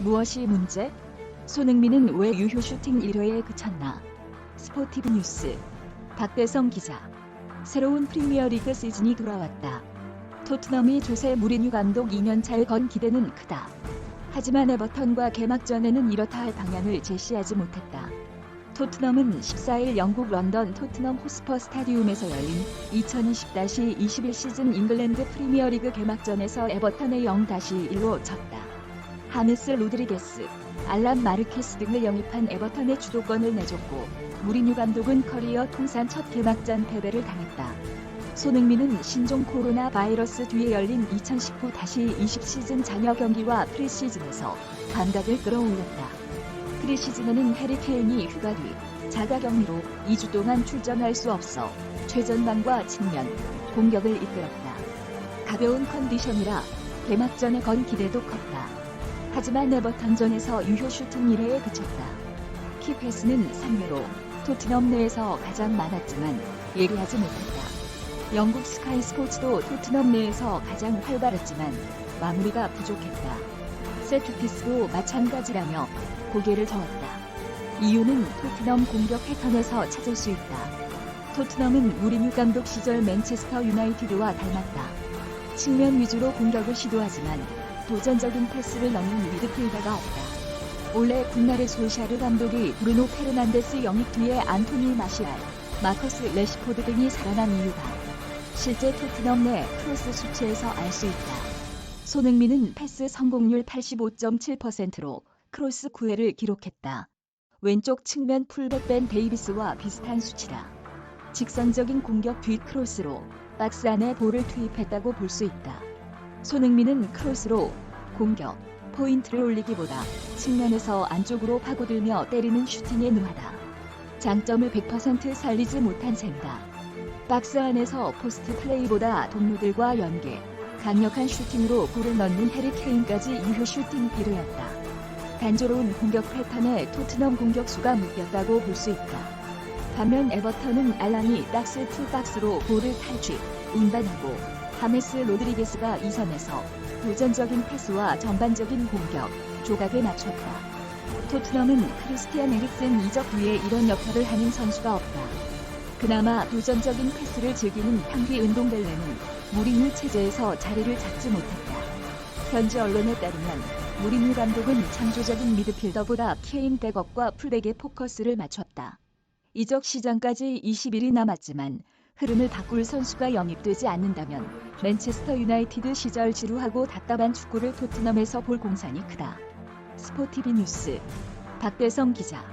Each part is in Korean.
무엇이 문제? 손흥민은 왜 유효 슈팅 1회에 그쳤나? 스포티브 뉴스 박대성 기자 새로운 프리미어리그 시즌이 돌아왔다. 토트넘이 조세 무리뉴 감독 2년차에 건 기대는 크다. 하지만 에버턴과 개막전에는 이렇다 할 방향을 제시하지 못했다. 토트넘은 14일 영국 런던 토트넘 호스퍼 스타디움에서 열린 2020-21 시즌 잉글랜드 프리미어리그 개막전에서 에버턴에 0-1로 졌다. 하메스 로드리게스, 알람 마르케스 등을 영입한 에버턴의 주도권을 내줬고 무리뉴 감독은 커리어 통산 첫 개막전 패배를 당했다. 손흥민은 신종 코로나 바이러스 뒤에 열린 2019-20 시즌 잔여 경기와 프리시즌에서 감각을 끌어올렸다. 프리시즌에는 해리 케인이 휴가 뒤 자가격리로 2주 동안 출전할 수 없어 최전방과 측면, 공격을 이끌었다. 가벼운 컨디션이라 개막전에 건 기대도 컸다. 하지만 에버턴전에서 유효 슈팅 1회에 그쳤다. 키패스는 3회로 토트넘 내에서 가장 많았지만 예리하지 못했다. 영국 스카이 스포츠도 토트넘 내에서 가장 활발했지만 마무리가 부족했다. 세트피스도 마찬가지라며 고개를 저었다. 이유는 토트넘 공격 패턴에서 찾을 수 있다. 토트넘은 무리뉴 감독 시절 맨체스터 유나이티드와 닮았다. 측면 위주로 공격을 시도하지만 도전적인 패스를 넣는 미드필더가 없다. 올해 국날의 솔샤르 감독이 브루노 페르난데스 영입 뒤에 안토니 마시알, 마커스 레시포드 등이 살아난 이유가 실제 토트넘 내 크로스 수치에서 알 수 있다. 손흥민은 패스 성공률 85.7%로 크로스 9회를 기록했다. 왼쪽 측면 풀백 벤 데이비스와 비슷한 수치다. 직선적인 공격 뒤 크로스로 박스 안에 볼을 투입했다고 볼 수 있다. 손흥민은 크로스로 공격, 포인트를 올리기보다 측면에서 안쪽으로 파고들며 때리는 슈팅에 능하다. 장점을 100% 살리지 못한 셈이다. 박스 안에서 포스트 플레이보다 동료들과 연계, 강력한 슈팅으로 골을 넣는 해리 케인까지 유효 슈팅 1위였다. 단조로운 공격 패턴에 토트넘 공격수가 묶였다고 볼 수 있다. 반면 에버턴은 알랑이 박스 투 박스로 볼을 탈취, 운반하고 하메스 로드리게스가 이선에서 도전적인 패스와 전반적인 공격, 조각을 맞췄다. 토트넘은 크리스티안 에릭센 이적 후에 이런 역할을 하는 선수가 없다. 그나마 도전적인 패스를 즐기는 향기 운동벨레는 무리뉴 체제에서 자리를 잡지 못했다. 현지 언론에 따르면 무리뉴 감독은 창조적인 미드필더보다 케인 백업과 풀백에 포커스를 맞췄다. 이적 시장까지 20일이 남았지만 흐름을 바꿀 선수가 영입되지 않는다면 맨체스터 유나이티드 시절 지루하고 답답한 축구를 토트넘에서 볼 공산이 크다. 스포티비 뉴스 박대성 기자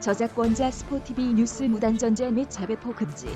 저작권자 스포티비 뉴스 무단전제 및 재배포 금지